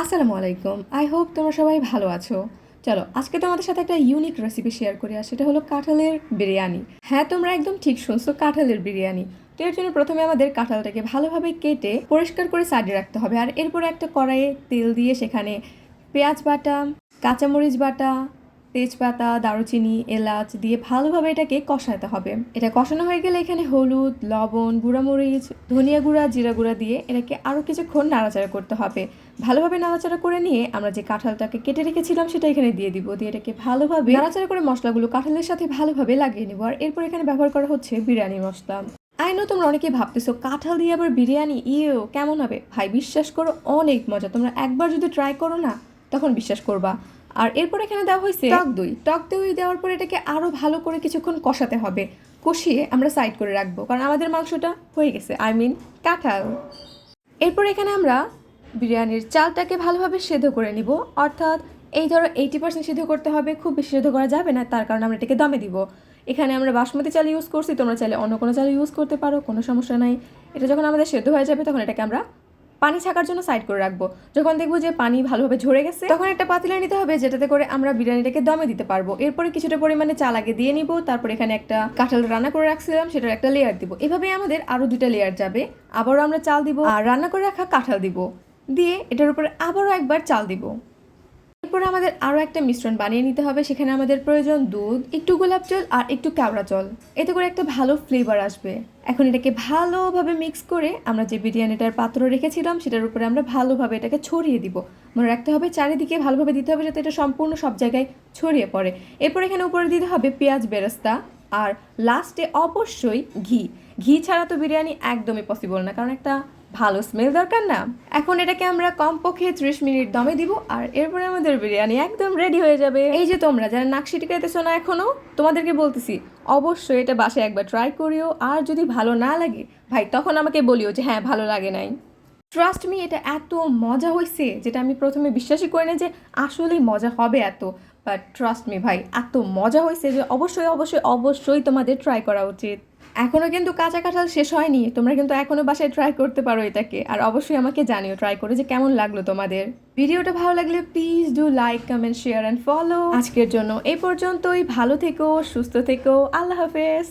আসসালামু আলাইকুম। I hope তোমরা সবাই ভালো আছো। চলো, আজকে তোমাদের সাথে একটা ইউনিক রেসিপি শেয়ার করে, আর সেটা হলো কাঁঠালের বিরিয়ানি। হ্যাঁ তোমরা একদম ঠিক শুনছো, কাঁঠালের বিরিয়ানি। তো এর জন্য প্রথমে আমাদের কাঁঠালটাকে ভালোভাবে কেটে পরিষ্কার করে সাইডে রাখতে হবে। আর এরপরে একটা কড়াইয়ে তেল দিয়ে সেখানে পেঁয়াজ বাটা, কাঁচামরিচ বাটা তেজপাতা, দারুচিনি, এলাচ দিয়ে ভালোভাবে এটাকে কষাতে হবে। এটা কষানো হয়ে গেলে এখানে হলুদ, লবণ, গুঁড়ামরিচ, ধনিয়া গুঁড়া, জিরা গুঁড়া দিয়ে এটাকে আরও কিছুক্ষণ নাড়াচাড়া করতে হবে। ভালোভাবে নাড়াচাড়া করে নিয়ে আমরা যে কাঁঠালটাকে কেটে রেখেছিলাম সেটা এখানে দিয়ে দিব। দিয়ে এটাকে ভালোভাবে নাড়াচাড়া করে মশলাগুলো কাঁঠালের সাথে ভালোভাবে লাগিয়ে নিব। আর এরপর এখানে ব্যবহার করা হচ্ছে বিরিয়ানি মশলা। আই নো তোমরা অনেকে ভাবতেছো, কাঁঠাল দিয়ে আবার বিরিয়ানি? ইয়েও কেমন হবে? ভাই, বিশ্বাস করো, অনেক মজা। তোমরা একবার যদি ট্রাই করো না, তখন বিশ্বাস করবা। আর এরপর এখানে দেওয়া হয়েছে টক দই। টক দই দেওয়ার পর এটাকে আরও ভালো করে কিছুক্ষণ কষাতে হবে। কষিয়ে আমরা সাইড করে রাখব। কারণ আমাদের মাংসটা হয়ে গেছে। আই মিন কাঁঠাল। এরপর এখানে আমরা বিরিয়ানির চালটাকে ভালোভাবে সেদ্ধ করে নিব। অর্থাৎ এই ধরো এইটি পার্সেন্ট সেদ্ধ করতে হবে। খুব বেশি সেদ্ধ করা যাবে না। তার কারণে আমরা এটাকে দমে দিব। এখানে আমরা বাসমতি চাল ইউজ করছি। তোমরা চাইলে অন্য কোনো চাল ইউজ করতে পারো। কোনো সমস্যা নাই। এটা যখন আমাদের সেদ্ধ হয়ে যাবে তখন এটাকে আমরা পানি ছাকার জন্য সাইড করে রাখব। যখন দেখব যে পানি ভালোভাবে ঝরে গেছে, তখন একটা পাতিলা নিতে হবে যেটাতে করে আমরা বিরিয়ানিটাকে দমে দিতে পারব। এরপরে কিছুটা পরিমাণে চাল আগে দিয়ে নিব, তারপর এখানে একটা কাঁঠাল রান্না করে রাখছিলাম, সেটার একটা লেয়ার দিব। এভাবে আমাদের আরও দুটা লেয়ার যাবে। আবারও আমরা চাল দিব আর রান্না করে রাখা কাঁঠাল দিব। দিয়ে এটার উপরে আবারও একবার চাল দিব। এরপর আমাদের আরও একটা মিশ্রণ বানিয়ে নিতে হবে। সেখানে আমাদের প্রয়োজন দুধ, একটু গোলাপ জল আর একটু কেওড়া জল। এতে করে একটা ভালো ফ্লেভার আসবে। এখন এটাকে ভালোভাবে মিক্স করে আমরা যে বিরিয়ানিটার পাত্র রেখেছিলাম, সেটার উপরে আমরা ভালোভাবে এটাকে ছড়িয়ে দিব। মনে রাখতে হবে, চারিদিকে ভালোভাবে দিতে হবে যাতে এটা সম্পূর্ণ সব জায়গায় ছড়িয়ে পড়ে। এরপর এখানে উপরে দিতে হবে পেঁয়াজ বেরেস্তা আর লাস্টে অবশ্যই ঘি। ঘি ছাড়া তো বিরিয়ানি একদমই পসিবল না, কারণ একটা ভালো স্মেল দরকার না। এখন এটাকে আমরা কমপক্ষে ত্রিশ মিনিট দমে দিব আর এরপরে আমাদের বিরিয়ানি একদম রেডি হয়ে যাবে। এই যে তোমরা যারা নাকশি টিকাইতেছো না এখনও, তোমাদেরকে বলতেছি, অবশ্যই এটা বাসায় একবার ট্রাই করিও। আর যদি ভালো না লাগে, ভাই তখন আমাকে বলিও যে হ্যাঁ ভালো লাগে নাই। ট্রাস্ট মি এটা এত মজা হয়েছে যেটা আমি প্রথমে বিশ্বাসই করি না যে আসলেই মজা হবে এত। বাট ট্রাস্ট মি ভাই, এত মজা হয়েছে যে অবশ্যই অবশ্যই অবশ্যই তোমাদের ট্রাই করা উচিত। এখনও কিন্তু কাঁচা কাঁঠাল শেষ হয়নি। তোমরা কিন্তু এখনও বাসায় ট্রাই করতে পারো এটাকে। আর অবশ্যই আমাকে জানিও ট্রাই করে যে কেমন লাগল তোমাদের। ভিডিওটা ভালো লাগলে please do like comment share and follow আজকের জন্য এই পর্যন্তই। ভালো থেকো, সুস্থ থেকো। আল্লাহ হাফেজ।